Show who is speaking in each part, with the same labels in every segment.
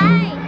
Speaker 1: Bye.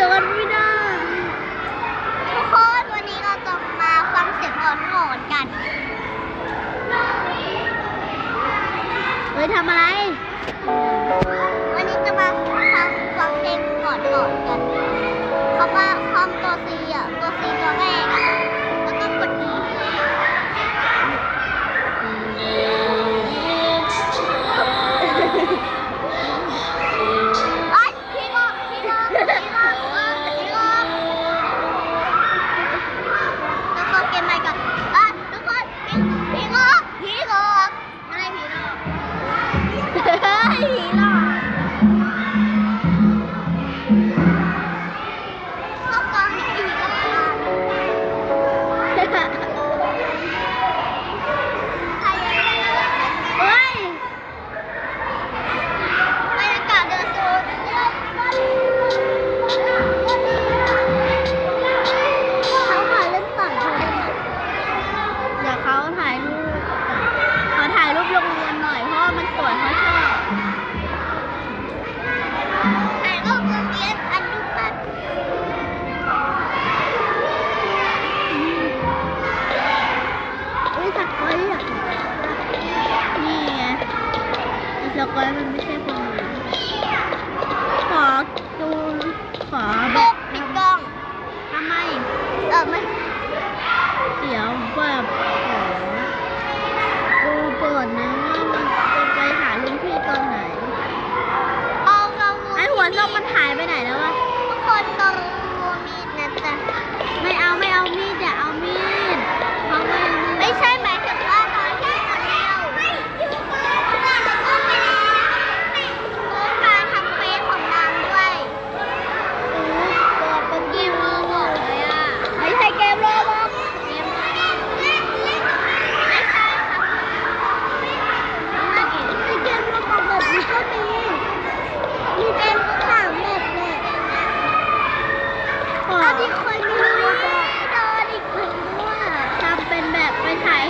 Speaker 1: ียวกันไม่ได้ ทุ
Speaker 2: ก
Speaker 1: คนวัน
Speaker 2: นี้
Speaker 1: เราจะ
Speaker 2: มา
Speaker 1: ฟังเสียงอ่อนหอนกัน
Speaker 2: เฮ้ยทำอะไร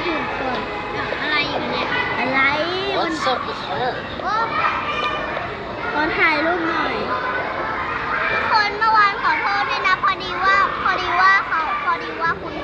Speaker 1: หยู่อนอ้อะไรอ
Speaker 2: ยู่
Speaker 1: เนี่ยอะไร
Speaker 2: มันขอ
Speaker 1: ถ่ายรูป
Speaker 2: หน่
Speaker 1: อ
Speaker 2: ย
Speaker 1: ทุกคน
Speaker 2: เมื่อวา
Speaker 1: นขอโทษด้วย
Speaker 2: นะ
Speaker 1: พอ
Speaker 2: ดี
Speaker 1: ว่า
Speaker 2: พอ
Speaker 1: ดีว่าเขา
Speaker 2: พอดีว่าคุณ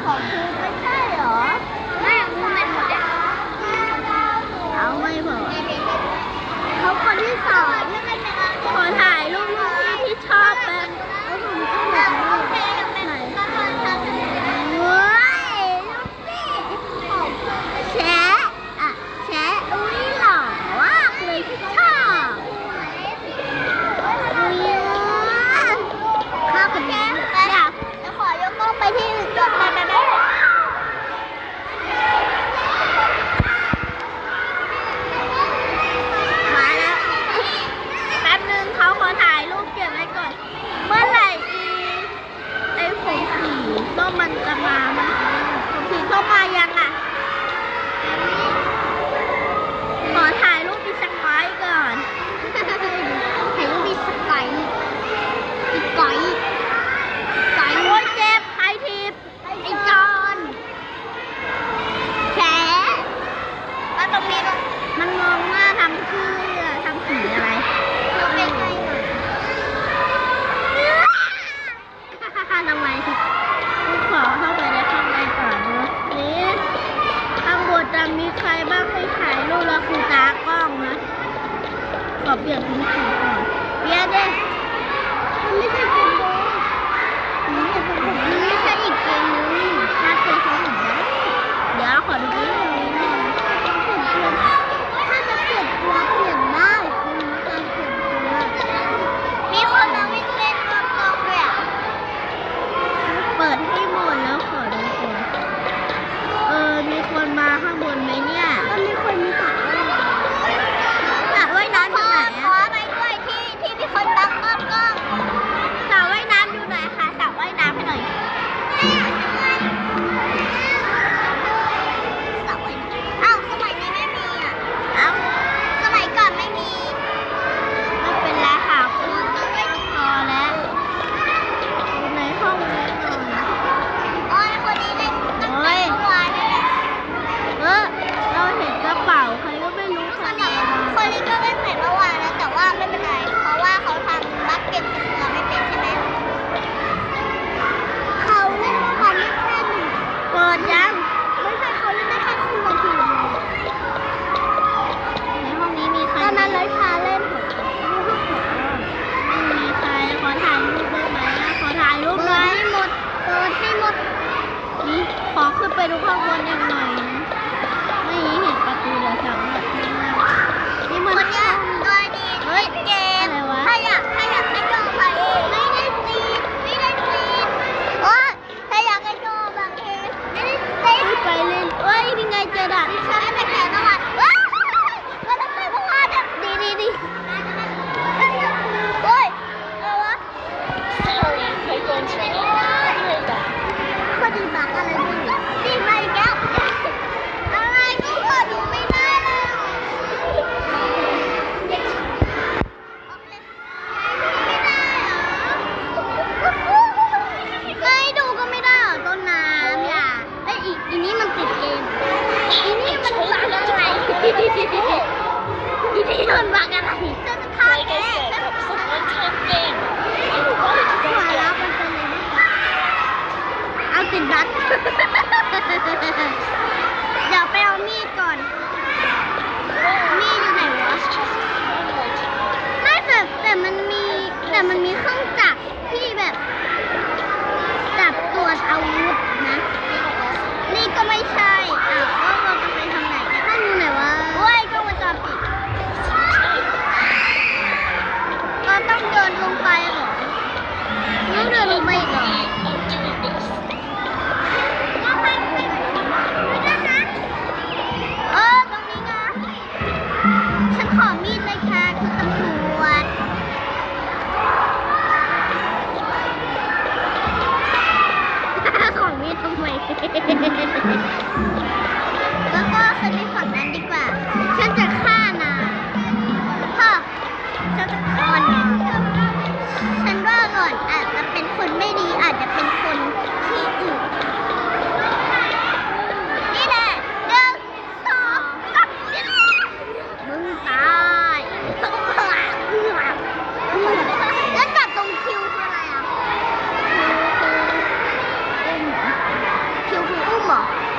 Speaker 2: 好吃 ขอดูที่ตรงนี้หน่อย
Speaker 1: ถ้าจะเปลี่ยนตัวเปลี่ยนได้คือการเปลี่ยนตัวมีคนมาวิ่งเล่นรอบกองด้วยอะ
Speaker 2: เปิดให้หมดแล้วขอดูก่อนเออ มีคนมาข้างบนไหมเนี่ย
Speaker 1: ก็มีคนมีสระว่ายน้ำ
Speaker 2: สระว่ายน้ำอยู่ไหน
Speaker 1: ขอ
Speaker 2: อะ
Speaker 1: ไปด้วยที่ที่มีคนตั้งกล้องกล้อง
Speaker 2: สระว่ายน้ำอยู่ไหนคะสระว่ายน้ำให้หน่อย
Speaker 1: สระว่ายน้ำอ้าวสมัยนี้ไม่มีอะ
Speaker 2: เอ้า
Speaker 1: สมัยก่อนไม่มี
Speaker 2: ไม่เป็นไรค่ะคุณพอแล้วอยู่ในห้องนี้หน่อย
Speaker 1: อ๋อไอ้คนนี้เล่นตั้ง
Speaker 2: โอ้
Speaker 1: แต่
Speaker 2: ย
Speaker 1: เมื่อวานนี่แหละ
Speaker 2: เออเราเห็นกระเป๋าใครก็ไม่รู้
Speaker 1: ค
Speaker 2: ใคร
Speaker 1: นนี้
Speaker 2: เอามา
Speaker 1: คนนี้ก็เล่นแต่เมื่อวานแล้วแต่ว่าไม่เป็นไร เพราะว่าเขาทำบัคเก็ตตัวไม่เป็นใช่ไหมเขาเล่นเมื่อวานไม่แค่หนึ่ง
Speaker 2: เปิดยัง
Speaker 1: ไม่ใช่เขาเล่นได้แค่ครึ่งนาที
Speaker 2: ในห้องนี้มีใคร
Speaker 1: ตอนนั้นเลยพาเล่น
Speaker 2: ไม่มีใครขอถ่ายรูปได้ไหมอะขอถ่ายรูปห
Speaker 1: เปิ
Speaker 2: น่
Speaker 1: ด
Speaker 2: อย
Speaker 1: ให้หมดเปิดให้หมด
Speaker 2: นี่ข อขึ้
Speaker 1: 了。